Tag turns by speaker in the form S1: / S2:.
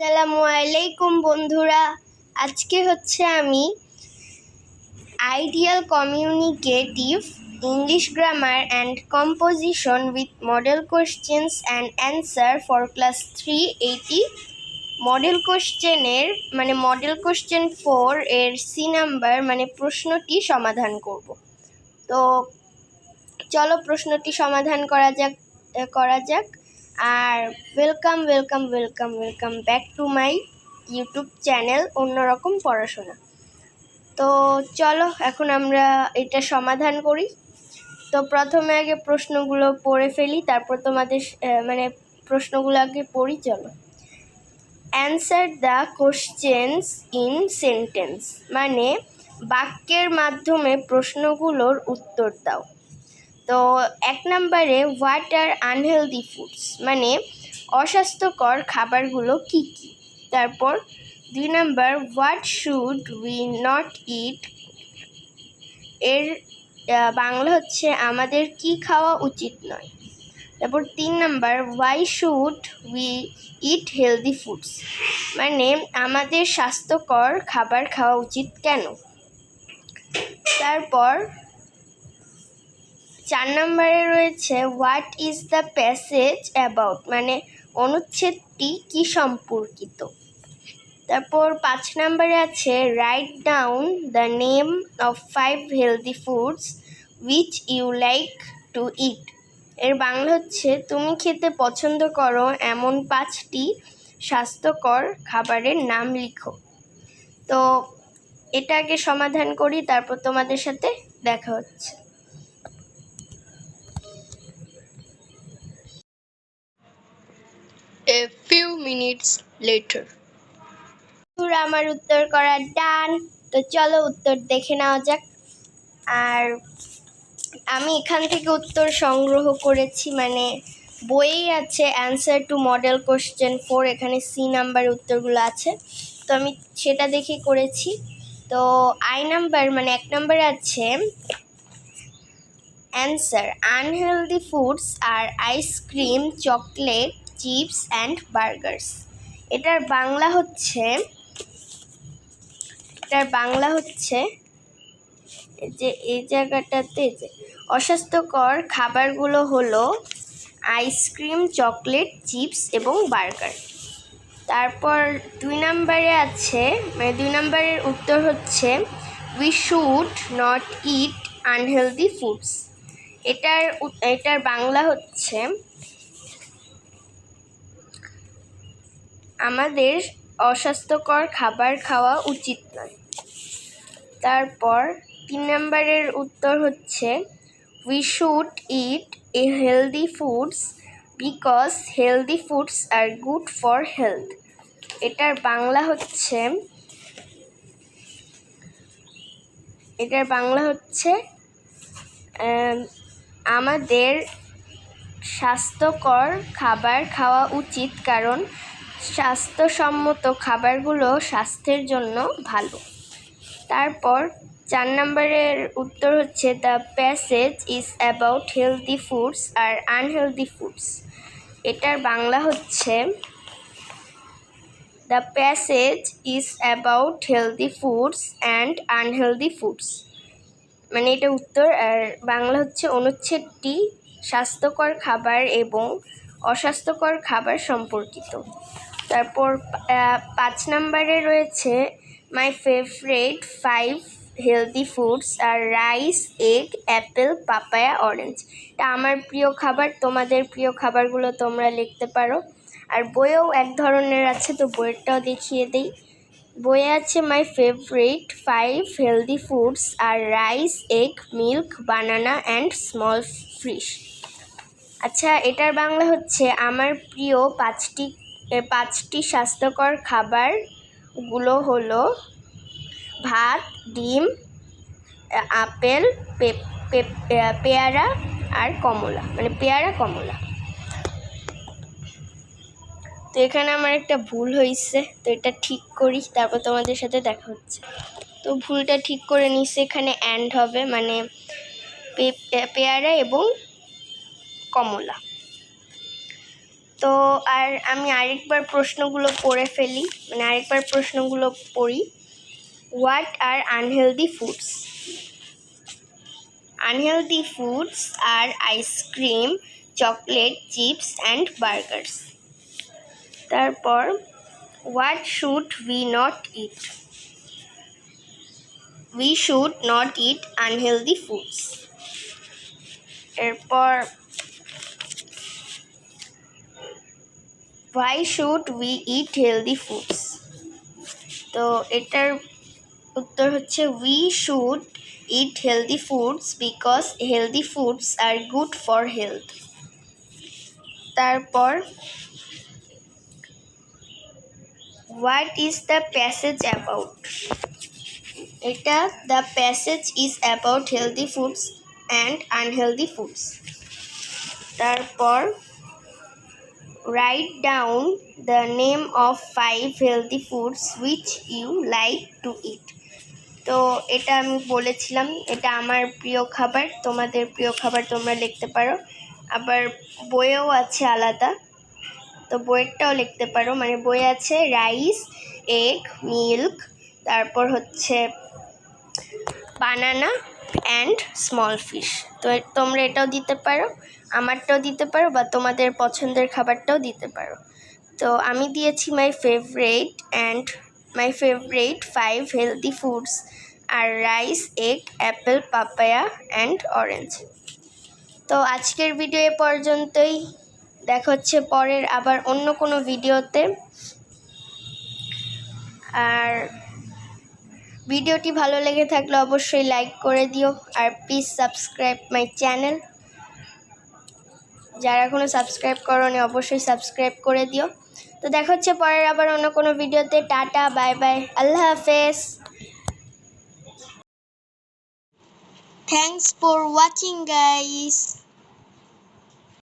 S1: আসসালামু আলাইকুম বন্ধুরা। আজকে হচ্ছে আমি ideal communicative English grammar and composition with model questions and answer for class three eighty model কোশ্চেনের মানে মডেল কোশ্চেন ফোর এর সি নাম্বার মানে প্রশ্নটি সমাধান করব। তো চলো প্রশ্নটি সমাধান করা যাক করা যাক। আর welcome welcome welcome welcome back to my YouTube channel অন্যরকম পড়াশোনা। তো চলো, এখন আমরা এটা সমাধান করি। তো প্রথমে আগে প্রশ্নগুলো পড়ে ফেলি, তারপর তোমাদের মানে প্রশ্নগুলো আগে পড়ি, চলো। Answer the questions in sentence মানে বাক্যের মাধ্যমে প্রশ্নগুলোর উত্তর দাও। তো এক নম্বরে হোয়াট আর আনহেলদি ফুডস মানে অস্বাস্থ্যকর খাবারগুলো কি কি? তারপর দুই number what should we not eat এর বাংলা হচ্ছে আমাদের কি খাওয়া উচিত নয়। তারপর তিন number why should we eat healthy foods মানে আমাদের স্বাস্থ্যকর খাবার খাওয়া উচিত কেন? তারপর চার নম্বরে রয়েছে what is the passage about মানে অনুচ্ছেদটি কি সম্পর্কিত? তারপর পাঁচ নম্বরে আছে write down the name of five healthy foods which you like to eat এর বাংলা হচ্ছে, তুমি খেতে পছন্দ করো এমন পাঁচটি স্বাস্থ্যকর খাবারের নাম লিখো। তো এটাকে সমাধান করি, তারপর তোমাদের সাথে দেখা হচ্ছে।
S2: Later.
S1: পুরো আমার উত্তর করা ডান। তো চলো উত্তর দেখে নেওয়া যাক। আর আমি এখান থেকে উত্তর সংগ্রহ করেছি মানে বইয়েই আছে answer to model question four এখানে সি নাম্বার উত্তরগুলো আছে। তো আমি সেটা দেখে করেছি। তো আই নাম্বার মানে এক নাম্বারে আছে answer unhealthy foods are ice cream chocolate chips and burgers এটার বাংলা হচ্ছে, এটার বাংলা হচ্ছে যে এই জায়গাটাতে যে অস্বাস্থ্যকর খাবারগুলো হলো আইসক্রিম, চকলেট, চিপস এবং বার্গার। তারপর দুই নম্বরে আছে মানে দুই নম্বরের উত্তর হচ্ছে we should not eat unhealthy foods এটার এটার বাংলা হচ্ছে আমাদের অস্বাস্থ্যকর খাবার খাওয়া উচিত নয়। তারপর তিন নম্বরের উত্তর হচ্ছে we should eat a healthy foods because healthy foods are good for health এটার বাংলা হচ্ছে, এটার বাংলা হচ্ছে আমাদের স্বাস্থ্যকর খাবার খাওয়া উচিত কারণ স্বাস্থ্যসম্মত খাবারগুলো স্বাস্থ্যের জন্য ভালো। তারপর চার নম্বরের উত্তর হচ্ছে the passage is about healthy foods R unhealthy foods এটার বাংলা হচ্ছে the passage is about healthy foods and unhealthy foods মানে এটা উত্তর, আর বাংলা হচ্ছে, অনুচ্ছেদটি স্বাস্থ্যকর খাবার এবং অস্বাস্থ্যকর খাবার সম্পর্কিত। তারপর পাঁচ নম্বরে রয়েছে my favourite five healthy foods are rice egg apple papaya orange এটা আমার প্রিয় খাবার, তোমাদের প্রিয় খাবারগুলো তোমরা লিখতে পারো। আর বইয়েও এক ধরনের আছে, তো বইয়েরটাও দেখিয়ে দিই। বইয়ে আছে my favourite five healthy foods are rice egg milk banana and small fish আচ্ছা এটার বাংলা হচ্ছে, আমার প্রিয় পাঁচটি পাঁচটি স্বাস্থ্যকর খাবারগুলো হলো ভাত, ডিম আপেল পেয়ারা আর কমলা মানে পেয়ারা, কমলা। তো এখানে আমার একটা ভুল হয়েছে তো এটা ঠিক করি, তারপর তোমাদের সাথে দেখা হচ্ছে। তো ভুলটা ঠিক করে নিচ্ছে এখানে অ্যান্ড হবে মানে পেয়ারা এবং কমলা। তো আর আমি আরেকবার প্রশ্নগুলো পড়ে ফেলি মানে আরেকবার প্রশ্নগুলো পড়ি। What are unhealthy foods unhealthy foods are ice cream chocolate chips and burgers তারপর what should we not eat we should not eat unhealthy foods এরপর why should we eat healthy foods তো এটার উত্তর হচ্ছে we should eat healthy foods because healthy foods are good for health তারপর what is the passage about এটা the passage is about healthy foods and unhealthy foods তারপর write down the name of five healthy foods which you like to eat তো এটা আমি বলেছিলাম, এটা আমার প্রিয় খাবার, তোমাদের প্রিয় খাবার তোমরা লিখতে পারো। আবার বইয়েও আছে আলাদা, তো বইয়েরটাও লিখতে পারো। মানে বই আছে রাইস, এগ, মিল্ক, তারপর হচ্ছে বানানা, অ্যান্ড স্মল ফিশ। তো তোমরা এটাও দিতে পারো। আমারটাও দিতে পারো বা তোমাদের পছন্দের খাবারটাও দিতে পারো। তো আমি দিয়েছি my favourite and my favourite five healthy foods are rice egg apple papaya and orange তো আজকের ভিডিও এ পর্যন্তই। দেখা হচ্ছে পরের আবার অন্য কোনো ভিডিওতে আর ভিডিওটি ভালো লেগে থাকলে অবশ্যই লাইক করে দিও। আর প্লিজ সাবস্ক্রাইব মাই চ্যানেল যারা এখনও সাবস্ক্রাইব করোনি, অবশ্যই সাবস্ক্রাইব করে দিও। তো দেখা হচ্ছে পরের আবার অন্য কোনো ভিডিওতে টাটা বাই বাই আল্লাহ হাফেজ। Thanks for watching guys